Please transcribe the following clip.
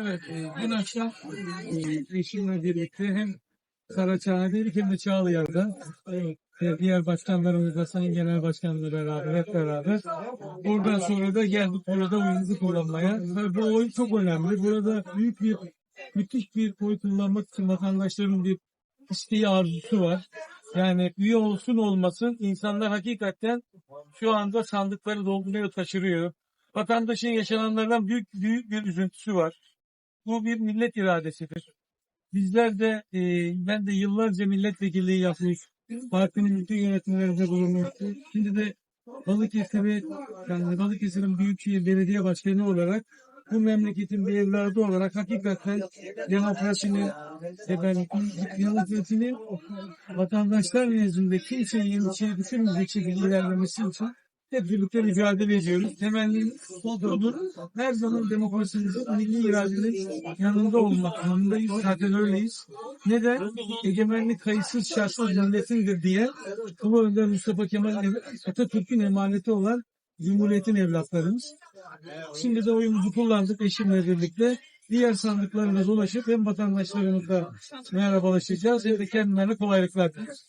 Evet, e, dün akşam e, eşimle birlikte hem Saraçhane'deydik hem de Çağlayan'da e, diğer başkanlarımızla, Sayın Genel Başkanla beraber, hep beraber. Oradan sonra da geldik burada oyunuzu kullanmaya. Ve bu oyun çok önemli. Burada büyük bir, müthiş bir oy kullanmak için vatandaşların bir isteği arzusu var. Yani üye olsun olmasın insanlar hakikaten şu anda sandıkları dolduruyor, taşırıyor. Vatandaşın yaşananlardan büyük büyük bir üzüntüsü var. Bu bir millet iradesidir. Bizler de e, ben de yıllarca milletvekilliği yapmış, partinin bütün yönetimlerinde bulunmuş. Şimdi de Balıkesir'i, yani Balıkesir'in Büyükşehir Belediye Başkanı olarak bu memleketin bir evladı olarak hakikaten demokrasinin, demokrasinin vatandaşlar nezdinde kimseyi endişeye düşürmeyecek şekilde ilerlemesi için hep birlikte mücadele ediyoruz. Temennim odur. Her zaman demokrasimizin milli iradenin yanında olmak zorundayız. Zaten öyleyiz. Neden? Egemenlik kayıtsız şartsız milletindir diye Ulu Önder Mustafa Kemal Atatürk'ün emaneti olan Cumhuriyet'in evlatlarımız. Şimdi de oyumuzu kullandık eşimle birlikte. Diğer sandıklarına dolaşıp hem vatandaşlarımızla merhabalaşacağız hem de kendilerine kolaylıklar dileriz.